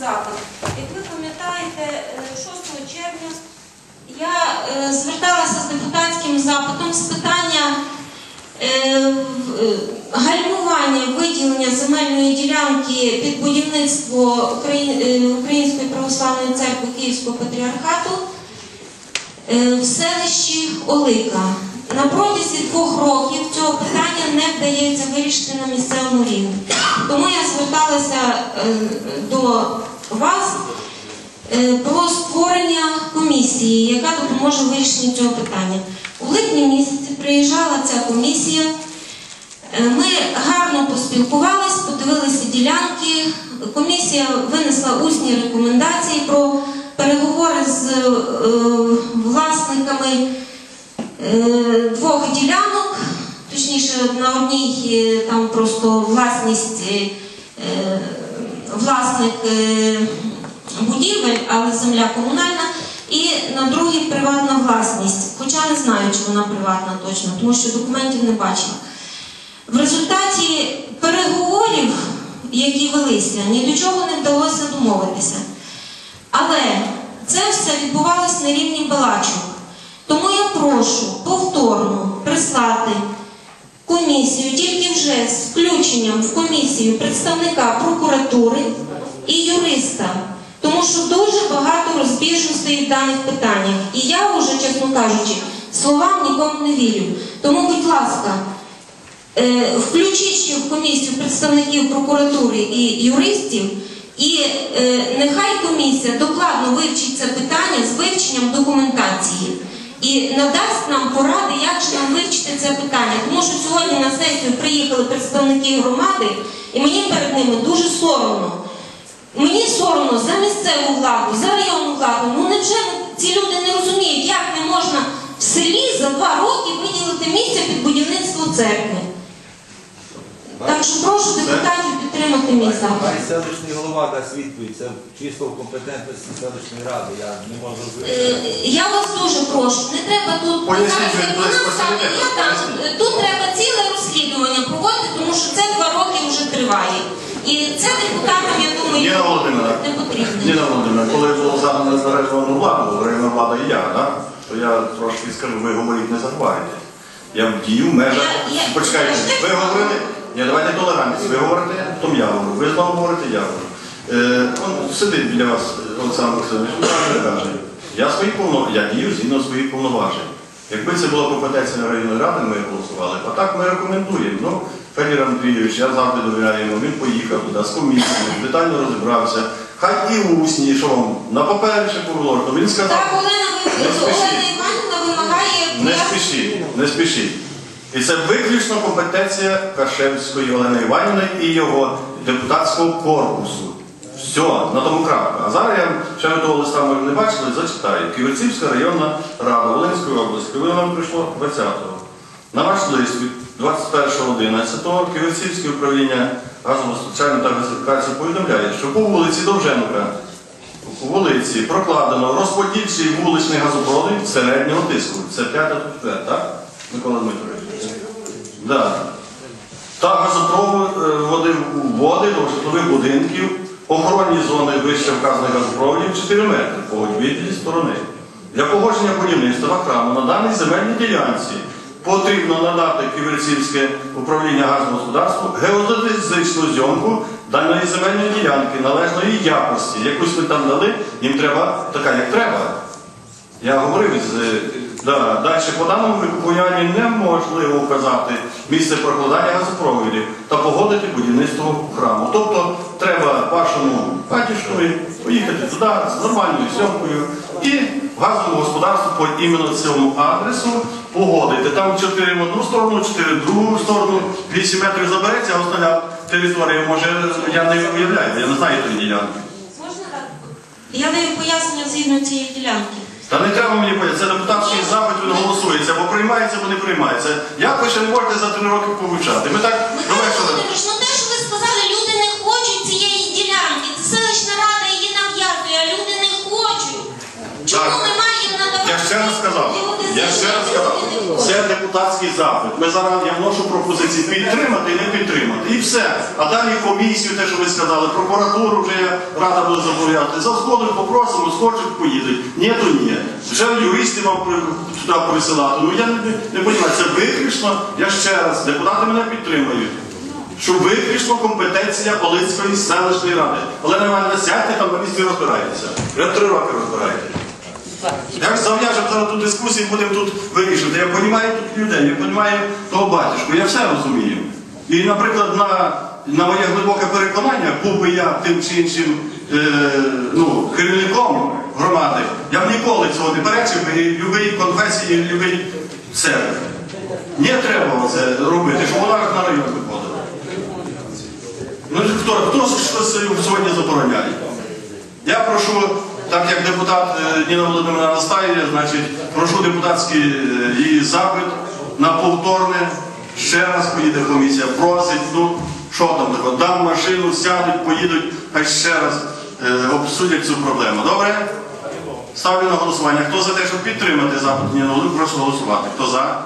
запит. Як ви пам'ятаєте, е, 6 червня я е, зверталася з депутатським запитом з питання е, е, гальмування виділення земельної ділянки під будівництво е, Української православної церкви Київського патріархату е, в селищі Олика. На протязі двох років цього питання не вдається вирішити на місцевому рівні. Тому я зверталася е, до вас е, про створення комісії, яка допоможе в вирішенні цього питання. У липні місяці приїжджала ця комісія. Е, Ми гарно поспілкувались, подивилися ділянки. Комісія винесла усні рекомендації про переговори з е, власниками е, двох ділянок, точніше, на одній е, там просто власність, е, е, власник е, будівель, але земля комунальна, і на другій приватна власність. Хоча не знаю, чи вона приватна точно, тому що документів не бачила. В результаті переговорів, які велися, ні до чого не вдалося домовитися. Але це все відбувалося на рівні балачок. Тому я прошу повторно прислати комісію, тільки вже з включенням в комісію представника прокуратури і юриста. Тому що дуже багато розбіжностей в даних питаннях. І я вже, чесно кажучи, словам нікому не вірю. Тому, будь ласка, Е, Включіть ще в комісію представників прокуратури і юристів, і е, нехай комісія докладно вивчить це питання з вивченням документації і надасть нам поради, як же нам вивчити це питання. Тому що сьогодні на сесію приїхали представники громади, і мені перед ними дуже соромно. Мені соромно за місцеву владу, за районну владу. Ну невже ці люди не розуміють, як не можна в селі за два роки виділити місце під будівництво церкви? Так що прошу депутатів підтримати мій запит. Хай селищний голова дасть відповідь, це чисто в компетентності селищної ради, я не можу Е, розуміти. Я вас дуже прошу, не треба тут вона я там. Тут треба ціле розслідування проводити, тому що це два роки вже триває. І це депутатам, я думаю, Ніна Володимирівна, не потрібно. Ніна Володимирівна, коли було задано за районну владу, районна влада і я, да? то я трошки скажу, ви говоріть, не забувайте. Я дію в межах. Я- я- Почекайте, ви так говорили, ні, давайте толерантність. Ви говорите, потім я говорю. Ви знову говорите, я говорю. Е, он сидить біля вас Олександр Васильович, він каже, я свої повно, я дію згідно своїх повноважень. Якби це була компетенція районної ради, ми голосували. А так ми рекомендуємо. Ну, Федір Андрійович, я завжди довіряю йому, він поїхав туди з комісією, детально розібрався. Хай і усні, що вам, на папері ще положено. Він сказав. Так, Олена, ви- Не спішіть. Іванівна вимагає Не спішіть, не спішіть. І це виключно компетенція Кашевської Олени Іванівни і його депутатського корпусу. Все, на тому крапка. А зараз я ще ви того листа може не бачили, зачитаю. Ківерцівська районна рада Волинської області, коли нам прийшло 20-го. На ваш лист від 21.11 Ківерцівське управління газовостачання та газифікації повідомляє, що по вулиці Довженка у вулиці прокладено розподільчий вуличний газопровід середнього тиску. Це п'ята тут п'ята, так? Микола Дмитрович? Да. Та газопровод е, води до житлових будинків, охоронні зони вище вказаних газопроводів 4 метри по обидві сторони. Для погодження будівництва храму на даній земельній ділянці потрібно надати Ківерцівське управління газогосподарству геодезичну зйомку даної земельної ділянки належної якості. Якусь ми там дали, їм треба така, як треба. Я говорив з да, далі по даному викупуванню неможливо вказати місце прокладання газопроводів та погодити будівництво храму. Вашому батюшкові поїхати туди з нормальною сьомкою і газовому господарству по іменно цьому адресу погодити. Там 4 в одну сторону, 4 в другу сторону, 8 метрів забереться, а остальна територія, може, я не уявляю, я не знаю тої ділянки. Можна так? Я даю пояснення згідно цієї ділянки. Та не треба мені пояснити, це депутатський запит, він голосується, або приймається, або не приймається. Як ви ще не можете за три роки повивчати? Ми так до Чому ми маємо надавати? Я ще раз сказав, я ще раз сказав, Це депутатський запит. Ми зараз я вношу пропозиції підтримати і не підтримати. І все. А далі комісію, те, що ви сказали, прокуратуру вже рада буде зобов'язати. За згодою попросимо, схочуть, поїдуть. Ні, то ні. Вже юристи вам туди присилати. Ну я не, не розумію, це виключно, я ще раз, депутати мене підтримують. Що виключно компетенція Олицької селищної ради. Олена Івановна, сядьте там на місці розбирайтеся. Вже три роки розбираєтеся. Як зав'яжемо зараз ту дискусію, будемо тут вирішувати. Я розумію тут людей, я розумію того батюшку, я все розумію. І, наприклад, на, на моє глибоке переконання, був би я тим чи іншим е, ну, керівником громади, я б ніколи цього не перечив і любій конфесії, і любій. Не треба це робити, щоб вона на район виходила. Ну хто, хто щось сьогодні забороняє? Я прошу, так як депутат е, Ніна Володимирівна настає, значить, прошу депутатський е, її запит на повторне. Ще раз поїде комісія, просить, ну що там дам машину, сядуть, поїдуть, хай ще раз е, обсудять цю проблему. Добре? Ставлю на голосування. Хто за те, щоб підтримати запит Володимирівни, прошу голосувати. Хто за?